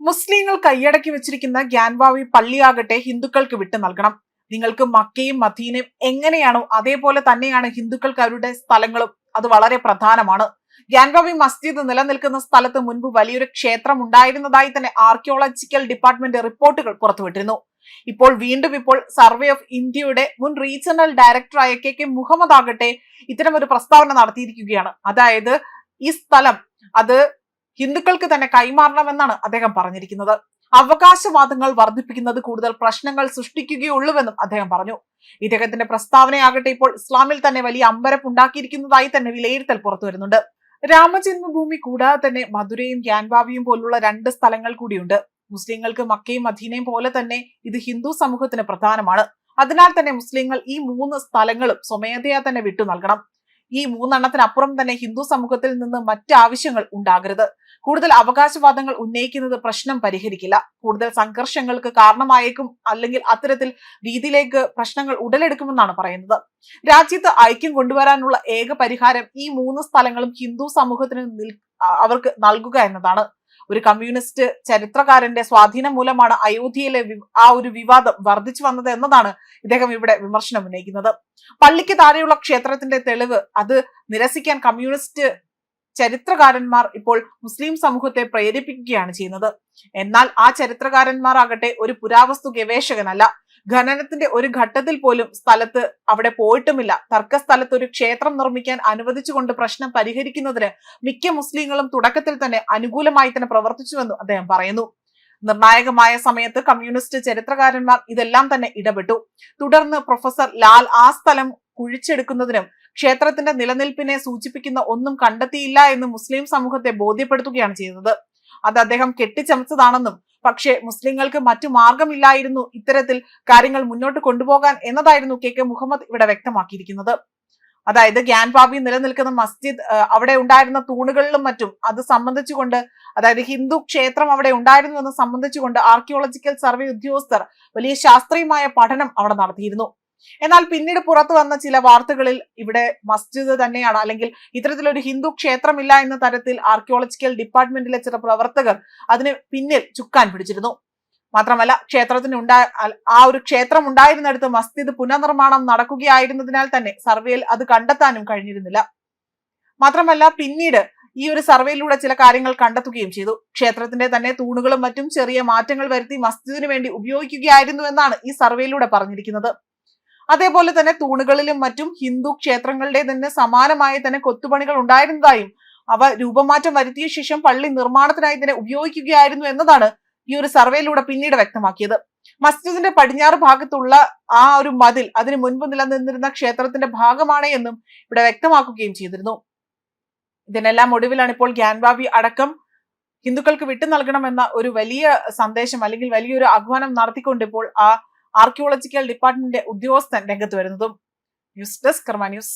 മുസ്ലിങ്ങൾ കൈയടക്കി വെച്ചിരിക്കുന്ന ഗ്യാൻവാവി പള്ളിയാകട്ടെ ഹിന്ദുക്കൾക്ക് വിട്ടു നൽകണം. നിങ്ങൾക്ക് മക്കയും മദീനയും എങ്ങനെയാണോ അതേപോലെ തന്നെയാണ് ഹിന്ദുക്കൾക്ക് അവരുടെ സ്ഥലങ്ങളും. അത് വളരെ പ്രധാനമാണ്. ഗ്യാൻവാവി മസ്ജിദ് നിലനിൽക്കുന്ന സ്ഥലത്ത് മുൻപ് വലിയൊരു ക്ഷേത്രം ഉണ്ടായിരുന്നതായി തന്നെ ആർക്കിയോളജിക്കൽ ഡിപ്പാർട്ട്മെന്റ് റിപ്പോർട്ടുകൾ പുറത്തുവിട്ടിരുന്നു. ഇപ്പോൾ വീണ്ടും ഇപ്പോൾ സർവേ ഓഫ് ഇന്ത്യയുടെ മുൻ റീജിയണൽ ഡയറക്ടറായ കെ കെ മുഹമ്മദ് ആകട്ടെ ഇത്തരം ഒരു പ്രസ്താവന നടത്തിയിരിക്കുകയാണ്. അതായത് ഈ സ്ഥലം അത് ഹിന്ദുക്കൾക്ക് തന്നെ കൈമാറണമെന്നാണ് അദ്ദേഹം പറഞ്ഞിരിക്കുന്നത്. അവകാശവാദങ്ങൾ വർദ്ധിപ്പിക്കുന്നത് കൂടുതൽ പ്രശ്നങ്ങൾ സൃഷ്ടിക്കുകയുള്ളൂവെന്നും അദ്ദേഹം പറഞ്ഞു. ഇദ്ദേഹത്തിന്റെ പ്രസ്താവനയാകട്ടെ ഇപ്പോൾ ഇസ്ലാമിൽ തന്നെ വലിയ അമ്പരപ്പുണ്ടാക്കിയിരിക്കുന്നതായി തന്നെ വിലയിരുത്തൽ പുറത്തു വരുന്നുണ്ട് രാമജന്മഭൂമി കൂടാതെ തന്നെ മധുരയും ഗ്യാൻവാവിയും പോലുള്ള രണ്ട് സ്ഥലങ്ങൾ കൂടിയുണ്ട്. മുസ്ലിങ്ങൾക്ക് മക്കയും മദീനയും പോലെ തന്നെ ഇത് ഹിന്ദു സമൂഹത്തിന് പ്രധാനമാണ്. അതിനാൽ തന്നെ മുസ്ലിങ്ങൾ ഈ മൂന്ന് സ്ഥലങ്ങളും സ്വമേധയാ തന്നെ വിട്ടു നൽകണം. ഈ മൂന്നെണ്ണത്തിനപ്പുറം തന്നെ ഹിന്ദു സമൂഹത്തിൽ നിന്ന് മറ്റു ആവശ്യങ്ങൾ ഉണ്ടാകരുത്. കൂടുതൽ അവകാശവാദങ്ങൾ ഉന്നയിക്കുന്നത് പ്രശ്നം പരിഹരിക്കില്ല. കൂടുതൽ സംഘർഷങ്ങൾക്ക് കാരണമായേക്കും അല്ലെങ്കിൽ അത്തരത്തിൽ രീതിയിലേക്ക് പ്രശ്നങ്ങൾ ഉടലെടുക്കുമെന്നാണ് പറയുന്നത്. രാജ്യത്ത് ഐക്യം കൊണ്ടുവരാനുള്ള ഏക പരിഹാരം ഈ മൂന്ന് സ്ഥലങ്ങളും ഹിന്ദു സമൂഹത്തിന് അവർക്ക് നൽകുക എന്നതാണ്. ഒരു കമ്മ്യൂണിസ്റ്റ് ചരിത്രകാരന്റെ സ്വാധീനം മൂലമാണ് അയോധ്യയിലെ ആ ഒരു വിവാദം വർദ്ധിച്ചു വന്നത് എന്നതാണ് ഇദ്ദേഹം ഇവിടെ വിമർശനം ഉന്നയിക്കുന്നത്. പള്ളിക്ക് താഴെയുള്ള ക്ഷേത്രത്തിന്റെ തെളിവ് അത് നിരസിക്കാൻ കമ്മ്യൂണിസ്റ്റ് ചരിത്രകാരന്മാർ ഇപ്പോൾ മുസ്ലിം സമൂഹത്തെ പ്രേരിപ്പിക്കുകയാണ് ചെയ്യുന്നത്. എന്നാൽ ആ ചരിത്രകാരന്മാർ ആകട്ടെ ഒരു പുരാവസ്തു ഗവേഷകനല്ല. ഖനനത്തിന്റെ ഒരു ഘട്ടത്തിൽ പോലും സ്ഥലത്ത് അവിടെ പോയിട്ടുമില്ല. തർക്കസ്ഥലത്ത് ഒരു ക്ഷേത്രം നിർമ്മിക്കാൻ അനുവദിച്ചുകൊണ്ട് പ്രശ്നം പരിഹരിക്കുന്നതിന് മിക്ക മുസ്ലിങ്ങളും തുടക്കത്തിൽ തന്നെ അനുകൂലമായി തന്നെ പ്രവർത്തിച്ചുവെന്നും അദ്ദേഹം പറയുന്നു. നിർണായകമായ സമയത്ത് കമ്മ്യൂണിസ്റ്റ് ചരിത്രകാരന്മാർ ഇതെല്ലാം തന്നെ ഇടപെട്ടു. തുടർന്ന് പ്രൊഫസർ ലാൽ ആ സ്ഥലം കുഴിച്ചെടുക്കുന്നതിനും ക്ഷേത്രത്തിന്റെ നിലനിൽപ്പിനെ സൂചിപ്പിക്കുന്ന ഒന്നും കണ്ടെത്തിയില്ല എന്ന് മുസ്ലിം സമൂഹത്തെ ബോധ്യപ്പെടുത്തുകയാണ് ചെയ്തത്. അത് അദ്ദേഹം കെട്ടിച്ചമച്ചതാണെന്നും പക്ഷേ മുസ്ലിങ്ങൾക്ക് മറ്റു മാർഗമില്ലായിരുന്നു ഇത്തരത്തിൽ കാര്യങ്ങൾ മുന്നോട്ട് കൊണ്ടുപോകാൻ എന്നതായിരുന്നു കെ കെ മുഹമ്മദ് ഇവിടെ വ്യക്തമാക്കിയിരിക്കുന്നത്. അതായത് ഗ്യാൻപാബി നിലനിൽക്കുന്ന മസ്ജിദ് അവിടെ ഉണ്ടായിരുന്ന തൂണുകളിലും മറ്റും അത് സംബന്ധിച്ചുകൊണ്ട് അതായത് ഹിന്ദു ക്ഷേത്രം അവിടെ ഉണ്ടായിരുന്നു എന്ന് സംബന്ധിച്ചുകൊണ്ട് ആർക്കിയോളജിക്കൽ സർവേ ഉദ്യോഗസ്ഥർ വലിയ ശാസ്ത്രീയമായ പഠനം അവിടെ നടത്തിയിരുന്നു. എന്നാൽ പിന്നീട് പുറത്തു വന്ന ചില വാർത്തകളിൽ ഇവിടെ മസ്ജിദ് തന്നെയാണ്. അല്ലെങ്കിൽ ഇത്തരത്തിലൊരു ഹിന്ദു ക്ഷേത്രമില്ല എന്ന തരത്തിൽ ആർക്കിയോളജിക്കൽ ഡിപ്പാർട്ട്മെന്റിലെ ചില പ്രവർത്തകർ അതിന് പിന്നിൽ ചുക്കാൻ പിടിച്ചിരുന്നു. മാത്രമല്ല ക്ഷേത്രത്തിന് ഉണ്ടായ ആ ഒരു ക്ഷേത്രം ഉണ്ടായിരുന്നിടത്ത് മസ്ജിദ് പുനർനിർമ്മാണം നടക്കുകയായിരുന്നതിനാൽ തന്നെ സർവേയിൽ അത് കണ്ടെത്താനും കഴിഞ്ഞിരുന്നില്ല. മാത്രമല്ല പിന്നീട് ഈ ഒരു സർവേയിലൂടെ ചില കാര്യങ്ങൾ കണ്ടെത്തുകയും ചെയ്തു. ക്ഷേത്രത്തിന്റെ തന്നെ തൂണുകളും മറ്റും ചെറിയ മാറ്റങ്ങൾ വരുത്തി മസ്ജിദിന് വേണ്ടി ഉപയോഗിക്കുകയായിരുന്നു എന്നാണ് ഈ സർവേയിലൂടെ പറഞ്ഞിരിക്കുന്നത്. അതേപോലെ തന്നെ തൂണുകളിലും മറ്റും ഹിന്ദു ക്ഷേത്രങ്ങളുടെ തന്നെ സമാനമായ തന്നെ കൊത്തുപണികൾ ഉണ്ടായിരുന്നതായും അവ രൂപമാറ്റം വരുത്തിയ ശേഷം പള്ളി നിർമ്മാണത്തിനായി തന്നെ ഉപയോഗിക്കുകയായിരുന്നു എന്നതാണ് ഈ ഒരു സർവേയിലൂടെ പിന്നീട് വ്യക്തമാക്കിയത്. മസ്ജിദിന്റെ പടിഞ്ഞാറ് ഭാഗത്തുള്ള ആ ഒരു മതിൽ അതിന് മുൻപ് നിലനിന്നിരുന്ന ക്ഷേത്രത്തിന്റെ ഭാഗമാണ് എന്നും ഇവിടെ വ്യക്തമാക്കുകയും ചെയ്തിരുന്നു. ഇതിനെല്ലാം ഒടുവിലാണ് ഇപ്പോൾ ഗ്യാൻബാബി അടക്കം ഹിന്ദുക്കൾക്ക് വിട്ടു നൽകണമെന്ന ഒരു വലിയ സന്ദേശം അല്ലെങ്കിൽ വലിയൊരു ആഹ്വാനം നടത്തിക്കൊണ്ട് ഇപ്പോൾ ആ ആർക്കിയോളജിക്കൽ ഡിപ്പാർട്ട്മെന്റിന്റെ ഉദ്യോഗസ്ഥൻ രംഗത്ത് വരുന്നതും ന്യൂസ് ഡെസ്ക് കർമ്മ ന്യൂസ്.